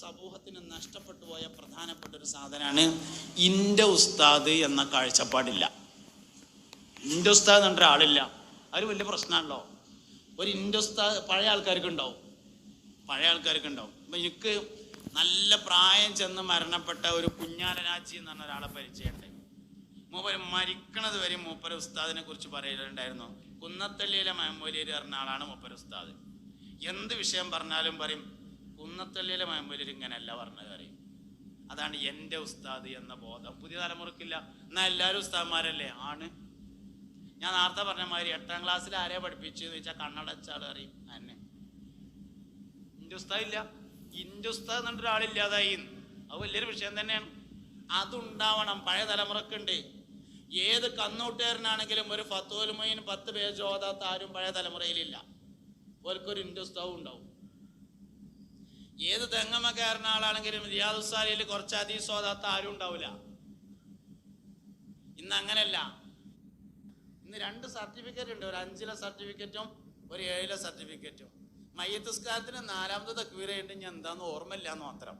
സമൂഹത്തിന് നഷ്ടപ്പെട്ടു പോയ പ്രധാനപ്പെട്ട ഒരു സാധനമാണ് ഇന്റെ ഉസ്താദ് എന്ന കാഴ്ചപ്പാടില്ല. ഇന്റെ ഉസ്താദ് എന്ന് പറഞ്ഞ ആളില്ല. അവർ വലിയ പ്രശ്നമാണല്ലോ. ഒരു ഇന്റെ ഉസ്താദ് പഴയ ആൾക്കാർക്ക് ഉണ്ടാവും. പഴയ ആൾക്കാർക്ക് ഉണ്ടാവും. അപ്പൊ എനിക്ക് നല്ല പ്രായം ചെന്ന് മരണപ്പെട്ട ഒരു കുഞ്ഞാലരാജി എന്ന് പറഞ്ഞ ഒരാളെ പരിചയമുണ്ട്. മൂപ്പര് മരിക്കണത് വരെ മൂപ്പര ഉസ്താദിനെ കുറിച്ച് പറയലുണ്ടായിരുന്നു. കുന്നത്തള്ളിയിലെ മഹമ്മൂലിയർ പറഞ്ഞ ആളാണ് മൂപ്പര ഉസ്താദ്. എന്ത് വിഷയം പറഞ്ഞാലും പറയും കുന്നത്തള്ളിയിലെ മഹമ്മൂലിയർ ഇങ്ങനെയല്ല പറഞ്ഞത് കാര്യം. അതാണ് എന്റെ ഉസ്താദ് എന്ന ബോധം. പുതിയ തലമുറക്കില്ല. എന്നാൽ എല്ലാവരും ഉസ്താദ്മാരല്ലേ? ആണ്. ഞാൻ നേരത്തെ പറഞ്ഞ മാതിരി എട്ടാം ക്ലാസ്സിൽ ആരെയാ പഠിപ്പിച്ചെന്ന് വെച്ചാൽ കണ്ണടച്ചാൾ അറിയും എന്നെ ഇന്റെ ഉസ്താദ് ഇല്ല. ഇന്റെ ഉസ്താദ് എന്നിട്ട് ഒരാളില്ലാതായി അത് വലിയൊരു വിഷയം തന്നെയാണ്. അതുണ്ടാവണം. പഴയ തലമുറക്കുണ്ട്. ഏത് കന്നൂട്ടുകാരനാണെങ്കിലും ഒരു ഫത്തോലുമൈന് പത്ത് പേജ് ഓതാത്ത ആരും പഴയ തലമുറയിലില്ല. ഓർക്കൊരു ഇന്റെ ഉസ്താവും ഉണ്ടാവും. ഏത് തെങ്ങമ്മ കയറുന്ന ആളാണെങ്കിലും റിയാദുസാലിയിൽ കുറച്ച് അതീസ് ഓതാത്ത ആരും ഉണ്ടാവില്ല. ഇന്ന് അങ്ങനെയല്ല. ഇന്ന് രണ്ട് സർട്ടിഫിക്കറ്റ് ഉണ്ട്. ഒരു അഞ്ചിലെ സർട്ടിഫിക്കറ്റും ഒരു ഏഴിലെ സർട്ടിഫിക്കറ്റും മയ്യത്തുസ്കാരത്തിന് നാലാമത്തെ തക്വീറുണ്ട് ഞാൻ എന്താന്ന് ഓർമ്മയില്ല എന്ന് മാത്രം.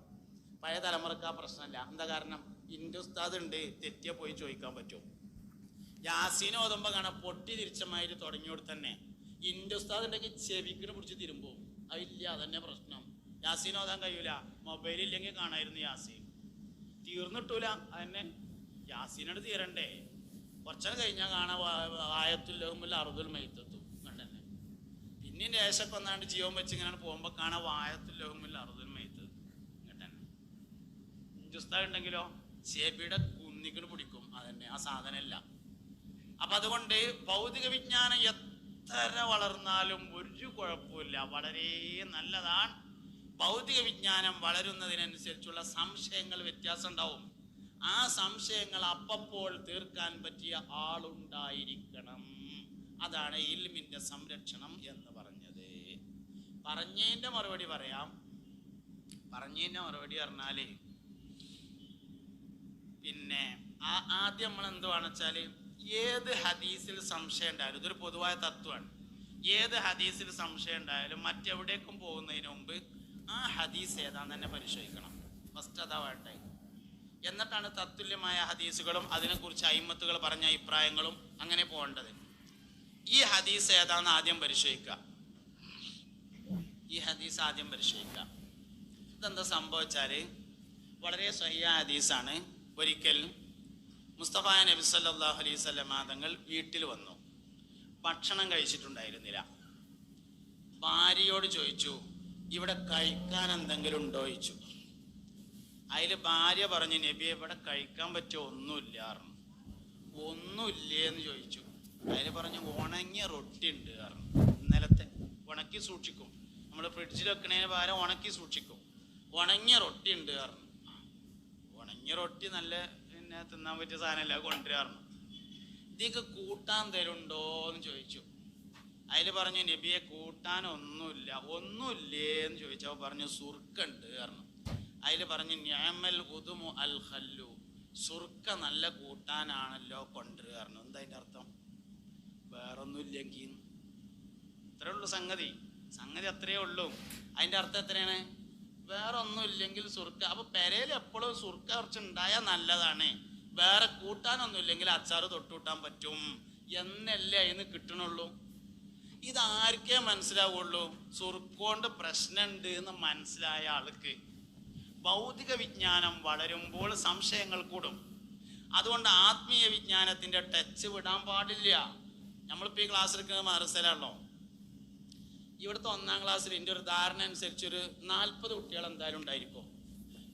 പഴയ തലമുറയ്ക്ക് ആ പ്രശ്നമല്ല. എന്താ കാരണം? ഇന്റെ ഉസ്താദ് ഉണ്ട്. തെറ്റിയ പോയി ചോദിക്കാൻ പറ്റും. യാസീൻ ഓതുമ്പോ കാണാം പൊട്ടി തിരിച്ചമാതിരി തുടങ്ങിയോട് തന്നെ. ഇന്റെ ഉസ്താദ് ഉണ്ടെങ്കിൽ ചെവിക്കിന് പിടിച്ച് തിരുമ്പോ. അതില്ല അതന്നെ പ്രശ്നം. യാസീൻ ഓതാൻ കഴിയൂല. മൊബൈൽ ഇല്ലെങ്കിൽ കാണായിരുന്നു യാസീൻ. തീർന്നിട്ടൂല. അതന്നെ. യാസീനോട് തീരണ്ടേ. കുറച്ചു കഴിഞ്ഞാൽ കാണാൻ വായത്തുല്ലുമില്ല അറുതുൽ മൈത്തത്തു കണ്ടന്നെ. പിന്നെ ദേശമൊക്കെ ഒന്നാണ്ട് ജീവൻ വെച്ച് ഇങ്ങനെ പോകുമ്പോൾ കാണാൻ വായത്തുല്ലവുമില്ല അറുതുൽ മൈത്തത്തു കണ്ടന്നെ ഹിന്ദുസ്ഥാൻ ഉണ്ടെങ്കിലോ ചേബിയുടെ കുന്നിക്കണ് പിടിക്കും. അതന്നെ. ആ സാധനമല്ല അപ്പൊ അതുകൊണ്ട് ഭൗതിക വിജ്ഞാനം എത്ര വളർന്നാലും ഒരു കുഴപ്പമില്ല വളരെ നല്ലതാണ്. ഭൗതിക വിജ്ഞാനം വളരുന്നതിനനുസരിച്ചുള്ള സംശയങ്ങൾ വ്യത്യാസം ഉണ്ടാവും ആ സംശയങ്ങൾ അപ്പപ്പോൾ തീർക്കാൻ പറ്റിയ ആളുണ്ടായിരിക്കണം. അതാണ് ഇൽമിന്റെ സംരക്ഷണം എന്ന് പറഞ്ഞത്. പറഞ്ഞതിന്റെ മറുപടി പറയാം. പറഞ്ഞതിന്റെ മറുപടി പറഞ്ഞാൽ പിന്നെ ആ- ആദ്യം നമ്മൾ എന്തുവാണെന്ന് വെച്ചാൽ ഏത് ഹദീസിൽ സംശയം ഉണ്ടായാലും ഇതൊരു പൊതുവായ തത്വമാണ്. ഏത് ഹദീസിൽ സംശയം ഉണ്ടായാലും മറ്റെവിടേക്കും പോകുന്നതിന് മുമ്പ് ആ ഹദീസ് ഏതാന്ന് തന്നെ പരിശോധിക്കണം. ഫസ്റ്റ് അതാ വേണ്ടേ എന്നിട്ടാണ് തത്തുല്യമായ ഹദീസുകളും അതിനെക്കുറിച്ച് അയിമത്തുകൾ പറഞ്ഞ അഭിപ്രായങ്ങളും അങ്ങനെ പോകേണ്ടത്. ഈ ഹദീസ് ഏതാന്ന് ആദ്യം പരിശോധിക്കുക ഈ ഹദീസ് ആദ്യം പരിശോധിക്കുക ഇതെന്താ സംഭവിച്ചാൽ വളരെ സ്വയ ഹദീസാണ്. ഒരിക്കൽ മുസ്തഫ നബി സല്ലല്ലാഹു അലൈഹി വസല്ലമ തങ്ങൾ വീട്ടിൽ വന്നു. ഭക്ഷണം കഴിച്ചിട്ടുണ്ടായിരുന്നില്ല. ഭാര്യയോട് ചോദിച്ചു ഇവിടെ കഴിക്കാൻ എന്തെങ്കിലും ഉണ്ടോ ചോദിച്ചു. അതിൽ ഭാര്യ പറഞ്ഞു നബി ഇവിടെ കഴിക്കാൻ പറ്റിയ ഒന്നുമില്ല പറഞ്ഞു. ഒന്നുമില്ലേ എന്ന് ചോദിച്ചു. അതിൽ പറഞ്ഞു ഉണങ്ങിയ റൊട്ടി ഉണ്ട് പറഞ്ഞു. ഇന്നലത്തെ ഉണക്കി സൂക്ഷിക്കും. നമ്മൾ ഫ്രിഡ്ജിൽ വെക്കണേന് പകരം ഉണക്കി സൂക്ഷിക്കും. ഉണങ്ങിയ റൊട്ടി ഉണ്ട് പറഞ്ഞു. ഉണങ്ങിയ റൊട്ടി നല്ല പിന്നെ തിന്നാൻ പറ്റിയ സാധനമല്ല കൊണ്ടുവരാറുണ്ട് ഇതൊക്കെ കൂട്ടാൻ തരുണ്ടോ എന്ന് ചോദിച്ചു. അതിൽ പറഞ്ഞു നബിയെ കൂട്ടാൻ ഒന്നുമില്ല. ഒന്നുമില്ലേ എന്ന് ചോദിച്ചപ്പോൾ പറഞ്ഞു സുർക്കുണ്ട്. കാരണം അതിൽ പറഞ്ഞു ഞാമൽ ഉദുമു അൽ ഹല്ലു സുർക്ക നല്ല കൂട്ടാനാണല്ലോ കൊണ്ട് കാരണം എന്താ അതിന്റെ അർത്ഥം? വേറൊന്നുമില്ലെങ്കിൽ. ഇത്രേ ഉള്ളൂ സംഗതി. സംഗതി അത്രയേ ഉള്ളൂ. അതിന്റെ അർത്ഥം എത്രയാണ്? വേറെ ഒന്നുമില്ലെങ്കിൽ സുർക്ക. അപ്പൊ പെരയിൽ എപ്പോഴും സുർക്ക കുറച്ച് ഉണ്ടായാൽ നല്ലതാണ്. വേറെ കൂട്ടാനൊന്നും ഇല്ലെങ്കിൽ അച്ചാറ് തൊട്ടുകൂട്ടാൻ പറ്റും. എന്നല്ലേ അതിന് കിട്ടണുള്ളൂ? ഇതാർക്കേ മനസ്സിലാവുള്ളൂ? സുർക്കോണ്ട് പ്രശ്നമുണ്ട് എന്ന് മനസ്സിലായ ആൾക്ക്. ഭൗതിക വിജ്ഞാനം വളരുമ്പോൾ സംശയങ്ങൾ കൂടും. അതുകൊണ്ട് ആത്മീയ വിജ്ഞാനത്തിന്റെ ടച്ച് വിടാൻ പാടില്ല. നമ്മളിപ്പോൾ ഈ ക്ലാസ് എടുക്കുന്നത് മദ്രസയിലാണല്ലോ ഇവിടുത്തെ ഒന്നാം ക്ലാസ്സിൽ എന്റെ ഒരു ധാരണ അനുസരിച്ച് ഒരു നാൽപ്പത് കുട്ടികൾ എന്തായാലും ഉണ്ടായിരിക്കും.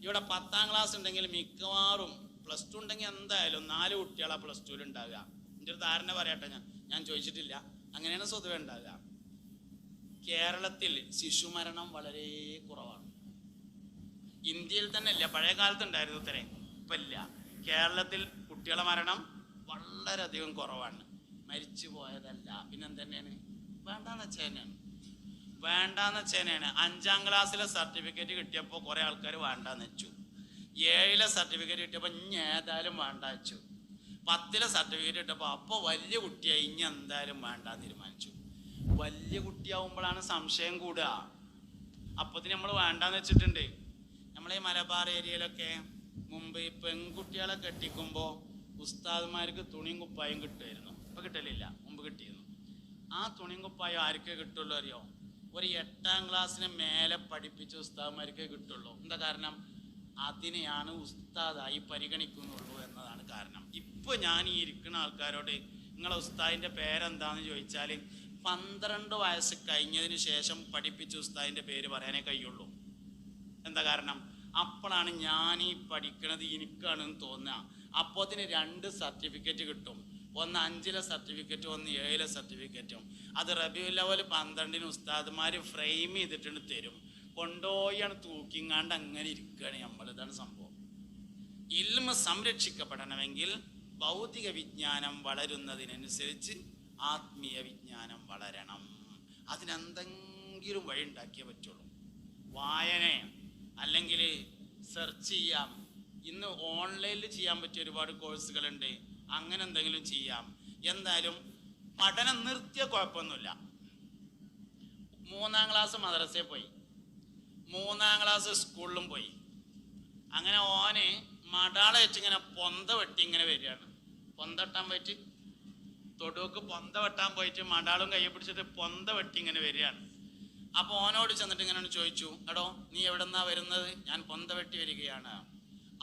ഇവിടെ പത്താം ക്ലാസ് ഉണ്ടെങ്കിൽ മിക്കവാറും പ്ലസ് ടു ഉണ്ടെങ്കിൽ എന്തായാലും നാല് കുട്ടികളാണ് പ്ലസ് ടുവിൽ ഉണ്ടാവുക. എന്റെ ഒരു ധാരണ പറയട്ടെ ഞാൻ. ഞാൻ ചോദിച്ചിട്ടില്ല. അങ്ങനെയാണ് സ്വതവേ ഉണ്ടാകുക കേരളത്തിൽ ശിശുമരണം വളരെ കുറവാണ്. ഇന്ത്യയിൽ തന്നെ അല്ല പഴയ കാലത്ത് ഉണ്ടായിരുന്നു ഇത്രേ ഇപ്പം ഇല്ല. കേരളത്തിൽ കുട്ടികളെ മരണം വളരെയധികം കുറവാണ്. മരിച്ചു പോയതല്ല. പിന്നെന്തന്നെയാണ്? വേണ്ടാന്ന് വെച്ചാൽ തന്നെയാണ്. വേണ്ടാന്ന് വെച്ചാൽ തന്നെയാണ്. അഞ്ചാം ക്ലാസ്സിലെ സർട്ടിഫിക്കറ്റ് കിട്ടിയപ്പോൾ കുറേ ആൾക്കാർ വേണ്ടാന്ന് വെച്ചു. ഏഴിലെ സർട്ടിഫിക്കറ്റ് കിട്ടിയപ്പോൾ ഇനി ഏതായാലും വേണ്ട വെച്ചു. പത്തിലെ സർട്ടിഫിക്കറ്റ് കിട്ടപ്പോൾ അപ്പോൾ വലിയ കുട്ടിയായി. ഇനി എന്തായാലും വേണ്ട തീരുമാനിച്ചു. വലിയ കുട്ടിയാവുമ്പോഴാണ് സംശയം കൂടുക അപ്പത്തിന് നമ്മൾ വേണ്ടാന്ന് വെച്ചിട്ടുണ്ട്. നമ്മളെ മലബാർ ഏരിയയിലൊക്കെ മുമ്പ് ഈ പെൺകുട്ടികളെ കെട്ടിക്കുമ്പോൾ ഉസ്താദ്മാർക്ക് തുണിയും കുപ്പായും കിട്ടുമായിരുന്നു ഇപ്പൊ കിട്ടലില്ല. മുമ്പ് കിട്ടിയിരുന്നു. ആ തുണിയും കുപ്പായം ആർക്കേ കിട്ടുള്ളൂ അറിയോ? ഒരു എട്ടാം ക്ലാസ്സിന് മേലെ പഠിപ്പിച്ച ഉസ്താദ്മാർക്കേ കിട്ടുള്ളൂ. എന്താ കാരണം? അതിനെയാണ് ഉസ്താദായി പരിഗണിക്കുന്നുള്ളൂ എന്നതാണ് കാരണം. ഇപ്പൊ ഞാൻ ഈ ഇരിക്കുന്ന ആൾക്കാരോട് നിങ്ങളെ ഉസ്താദിന്റെ പേരെന്താന്ന് ചോദിച്ചാൽ പന്ത്രണ്ട് വയസ്സ് കഴിഞ്ഞതിന് ശേഷം പഠിപ്പിച്ച ഉസ്താദിന്റെ പേര് പറയാനേ കഴിയുള്ളൂ. എന്താ കാരണം? അപ്പോഴാണ് ഞാൻ ഈ പഠിക്കണത് എനിക്കാണെന്ന് തോന്നുക. അപ്പോത്തിന് രണ്ട് സർട്ടിഫിക്കറ്റ് കിട്ടും. ഒന്ന് അഞ്ചിലെ സർട്ടിഫിക്കറ്റും ഒന്ന് ഏഴിലെ സർട്ടിഫിക്കറ്റും. അത് റബിയു ലെവൽ പന്ത്രണ്ടിന് ഉസ്താദ്മാർ ഫ്രെയിം ചെയ്തിട്ടുണ്ട് തരും. കൊണ്ടുപോയാണ് തൂക്കിങ്ങാണ്ട് അങ്ങനെ ഇരിക്കുകയാണ് നമ്മൾ ഇതാണ് സംഭവം. ഇൽമ സംരക്ഷിക്കപ്പെടണമെങ്കിൽ ഭൗതിക വിജ്ഞാനം വളരുന്നതിനനുസരിച്ച് ആത്മീയ വിജ്ഞാനം വളരണം. അതിനെന്തെങ്കിലും വഴി ഉണ്ടാക്കിയേ പറ്റുള്ളൂ. വായന അല്ലെങ്കിൽ സെർച്ച് ചെയ്യാം. ഇന്ന് ഓൺലൈനിൽ ചെയ്യാൻ പറ്റിയ ഒരുപാട് കോഴ്സുകളുണ്ട് അങ്ങനെ എന്തെങ്കിലും ചെയ്യാം. എന്തായാലും പഠനം നിർത്തിയ കുഴപ്പമൊന്നുമില്ല. മൂന്നാം ക്ലാസ് മദ്രസയിൽ പോയി. മൂന്നാം ക്ലാസ് സ്കൂളിലും പോയി. അങ്ങനെ ഓന് മടാള വെച്ച് ഇങ്ങനെ പൊന്ത വെട്ടി ഇങ്ങനെ വരികയാണ്. പൊന്ത വെട്ടാൻ പോയിട്ട് തൊടുവക്ക് പൊന്ത വെട്ടാൻ പോയിട്ട് മടാളും കൈ പിടിച്ചിട്ട് പൊന്ത വെട്ടി ഇങ്ങനെ വരികയാണ്. അപ്പോൾ ഓനോട് ചെന്നിട്ട് ഇങ്ങനെ ചോദിച്ചു എടോ നീ എവിടെന്നാ വരുന്നത്? ഞാൻ പൊന്ത വെട്ടി വരികയാണ്.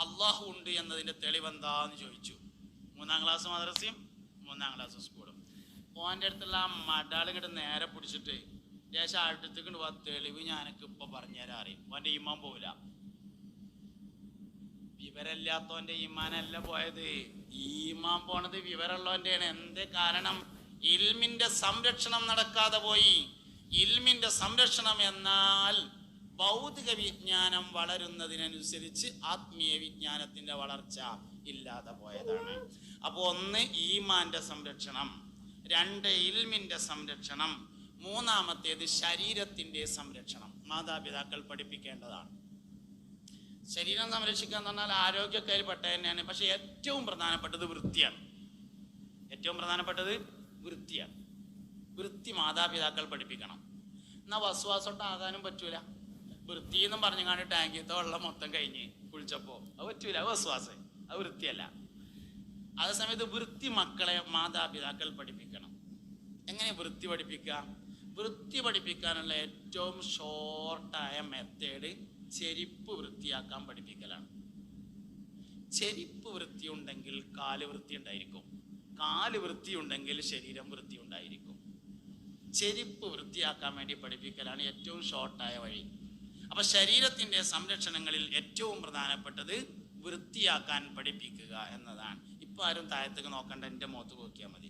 അള്ളാഹു ഉണ്ട് എന്നതിന്റെ തെളിവെന്താന്ന് ചോദിച്ചു. മൂന്നാം ക്ലാസ് മദ്രസയും മൂന്നാം ക്ലാസ് സ്കൂളും. ഓന്റെ അടുത്തുള്ള ആ മടാൾ ഇങ്ങോട്ട് നേരെ പിടിച്ചിട്ട് ദേശം അടുത്തേക്ക് തെളിവ് ഞാനൊക്കെ ഇപ്പൊ പറഞ്ഞുതരാം അറിയും. ഓന്റെ ഈമാൻ പോവില്ല. വിവരമില്ലാത്തോന്റെ ഈമാനല്ല പോയത്. ഈമാൻ പോണത് വിവരമുള്ളവന്റെയാണ്. എന്തേ കാരണം? ഇൽമിന്റെ സംരക്ഷണം നടക്കാതെ പോയി. ഇൽമിന്റെ സംരക്ഷണം എന്നാൽ ഭൗതിക വിജ്ഞാനം വളരുന്നതിനനുസരിച്ച് ആത്മീയ വിജ്ഞാനത്തിന്റെ വളർച്ച ഇല്ലാതെ പോയതാണ്. അപ്പോൾ ഒന്ന് ഈമാന്റെ സംരക്ഷണം. രണ്ട് ഇൽമിന്റെ സംരക്ഷണം. മൂന്നാമത്തേത് ശരീരത്തിന്റെ സംരക്ഷണം. മാതാപിതാക്കൾ പഠിപ്പിക്കേണ്ടതാണ്. ശരീരം സംരക്ഷിക്കുക എന്ന് പറഞ്ഞാൽ ആരോഗ്യക്കാരിൽ പെട്ട തന്നെയാണ്. പക്ഷെ ഏറ്റവും പ്രധാനപ്പെട്ടത് വൃത്തിയാണ്. ഏറ്റവും പ്രധാനപ്പെട്ടത് വൃത്തിയാണ്. വൃത്തി മാതാപിതാക്കൾ പഠിപ്പിക്കണം. എന്നാൽ വസ്വാസോട്ടാകാനും പറ്റൂല. വൃത്തി എന്നും പറഞ്ഞു കാണി ടാങ്കിത്തെ വെള്ളം മൊത്തം കഴിഞ്ഞ് കുളിച്ചപ്പോ. അത് പറ്റൂല അത് വസ്വാസം. അത് വൃത്തിയല്ല. അതേസമയത്ത് വൃത്തി മക്കളെ മാതാപിതാക്കൾ പഠിപ്പിക്കണം. എങ്ങനെ വൃത്തി പഠിപ്പിക്കുക? വൃത്തി പഠിപ്പിക്കാനുള്ള ഏറ്റവും ഷോർട്ടായ മെത്തേഡ് ചെരിപ്പ് വൃത്തിയാക്കാൻ പഠിപ്പിക്കലാണ്. ചെരിപ്പ് വൃത്തി ഉണ്ടെങ്കിൽ കാൽ വൃത്തി ഉണ്ടായിരിക്കും കാൽ വൃത്തി ഉണ്ടെങ്കിൽ ശരീരം വൃത്തി ഉണ്ടായിരിക്കും ചെരിപ്പ് വൃത്തിയാക്കാൻ വേണ്ടി പഠിപ്പിക്കലാണ് ഏറ്റവും ഷോർട്ടായ വഴി. അപ്പൊ ശരീരത്തിന്റെ സംരക്ഷണങ്ങളിൽ ഏറ്റവും പ്രധാനപ്പെട്ടത് വൃത്തിയാക്കാൻ പഠിപ്പിക്കുക എന്നതാണ്. ഇപ്പൊ ആരും താഴത്തേക്ക് നോക്കണ്ട എന്റെ മുഖത്ത് നോക്കിയാൽ മതി.